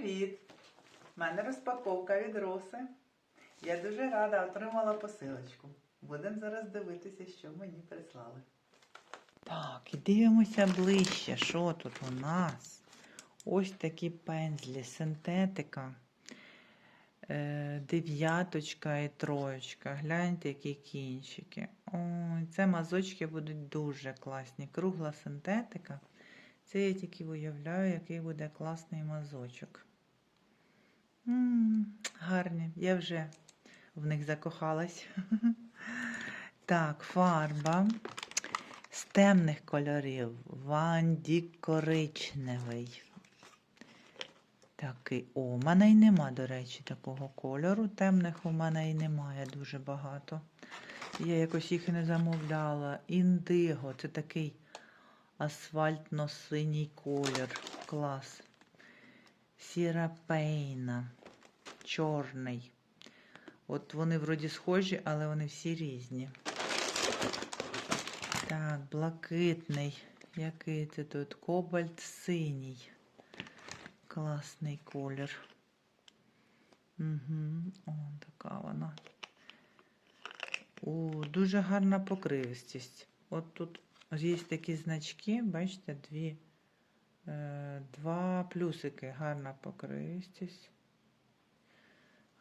Привіт! У мене розпаковка від Роси. Я дуже рада отримала посилочку. Будемо зараз дивитися, що мені прислали. Так, і дивимося ближче, що тут у нас. Ось такі пензлі, синтетика. Е, дев'яточка і троєчка. Гляньте, які кінчики. Ой, це мазочки будуть дуже класні. Кругла синтетика. Це я тільки уявляю, який буде класний мазочок. М, гарні. Я вже в них закохалась. Так, фарба з темних кольорів. Ванді коричневий. Такий. О, у мене й нема, до речі, такого кольору. Темних у мене і немає дуже багато. Я якось їх і не замовляла. Індиго це такий асфальтно-синій колір. Клас. Сіра пейна. Чорний. От вони вроді схожі, але вони всі різні. Так, блакитний. Який це тут? Кобальт синій. Класний колір. Угу. О, така вона. О, дуже гарна покривистість. От тут є такі значки, бачите, дві, е, два плюсики. Гарна покривистість.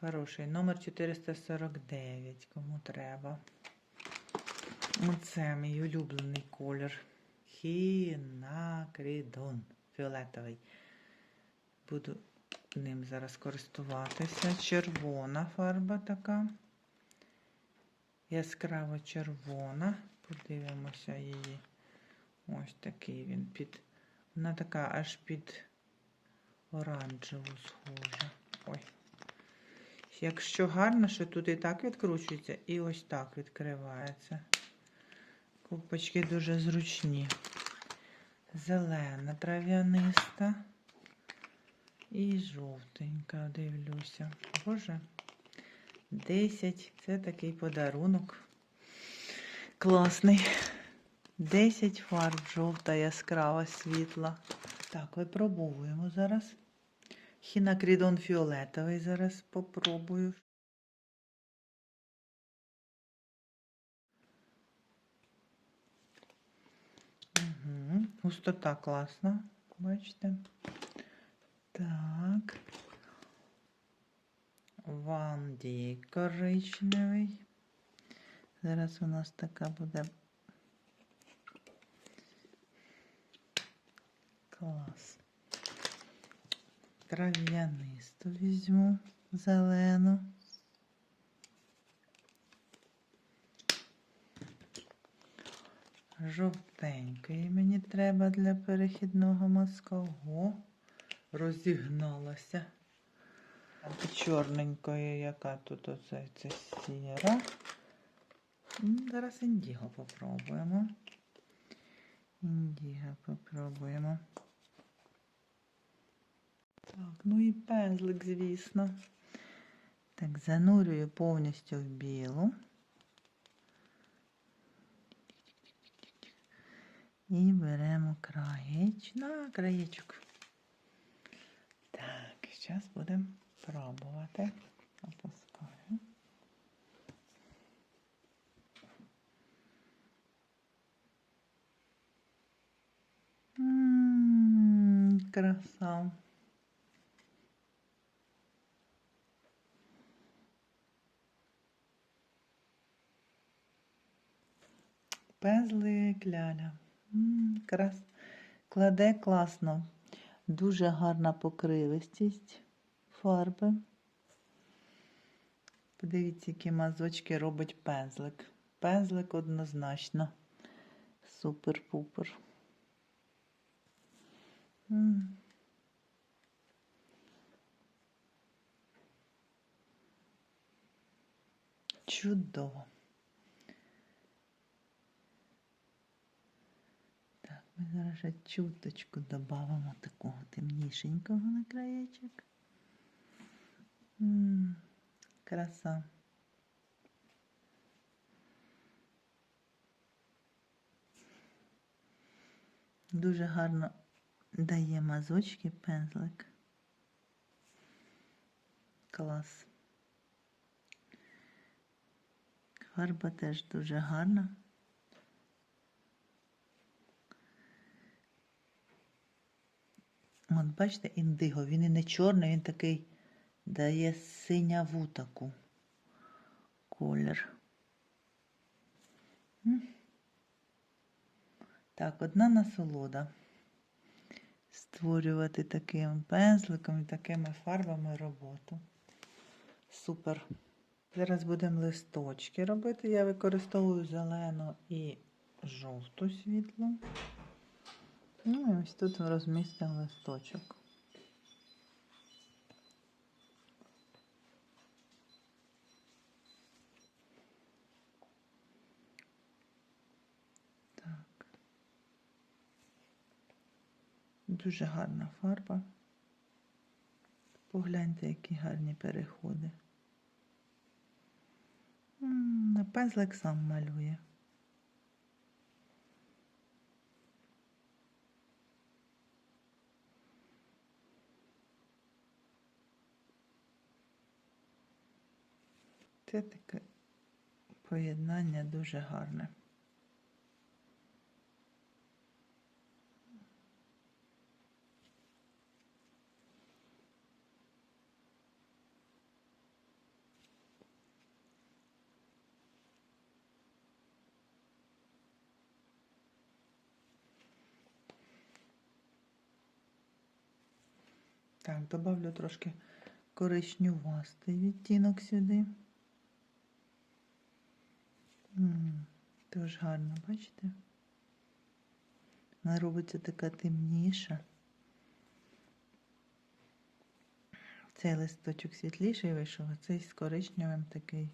Хороший. Номер 449, кому треба. Оце мій улюблений колір. Хінакрідон. Фіолетовий. Буду ним зараз користуватися. Червона фарба така. Яскраво червона. Подивимося її. Ось такий він під. Вона така аж під оранжеву схожа. Ой. Якщо гарно, що тут і так відкручується, і ось так відкривається. Купочки дуже зручні. Зелена трав'яниста. І жовтенька, дивлюся. Боже, 10. Це такий подарунок. Класний. 10 фарб, жовта, яскрава, світла. Так, випробовуємо зараз. Хінакрідон фіолетовий зараз попробую. Угу. Густота класна, бачите? Так. Ванді коричневий. Зараз у нас така буде клас. Трав'янисту візьму зелену. Жовтенької мені треба для перехідного мазкового. Розігналася. Чорненької, яка тут оце це сіра. Зараз індіго попробуємо. Індіго попробуємо. Так, ну і пензлик, звісно. Так, занурюю повністю в білу. І беремо краєч, на краєчок. Так, зараз будемо пробувати. Опускаю. М, Краса. Пензлик ляля. Крас. Кладе класно. Дуже гарна покривистість фарби. Подивіться, які мазочки робить пензлик. Пензлик однозначно. Супер-пупер. Чудово. Ми зараз чуточку додамо такого темнішенького на краєчок. Краса. Дуже гарно дає мазочки пензлик. Клас. Фарба теж дуже гарна. От бачите, індиго, він і не чорний, він такий дає синяву таку колір. Так, одна насолода. Створювати таким пензликом і такими фарбами роботу. Супер. Зараз будемо листочки робити. Я використовую зелену і жовту світлу. Ну і ось тут розмістимо листочок. Так. Дуже гарна фарба. Погляньте, які гарні переходи. Пензлик сам малює. Це таке поєднання дуже гарне. Так, добавлю трошки коричнювастий відтінок сюди. Дуже гарно, бачите? Вона робиться така темніша. Цей листочок світліший вийшов, а цей з коричневим такий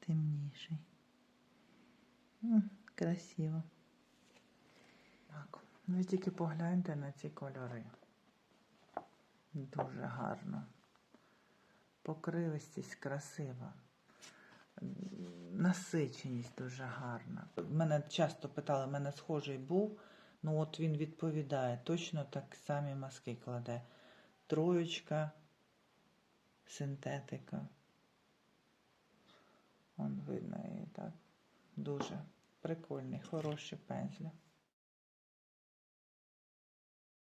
темніший. Красиво. Так, ви тільки погляньте на ці кольори. Дуже гарно. Покривистість красива. Насиченість дуже гарна. Мене часто питали, мене схожий був. Ну от він відповідає, точно так самі маски кладе. Троєчка, синтетика. Он видно її так. Дуже прикольний, хороший пензля.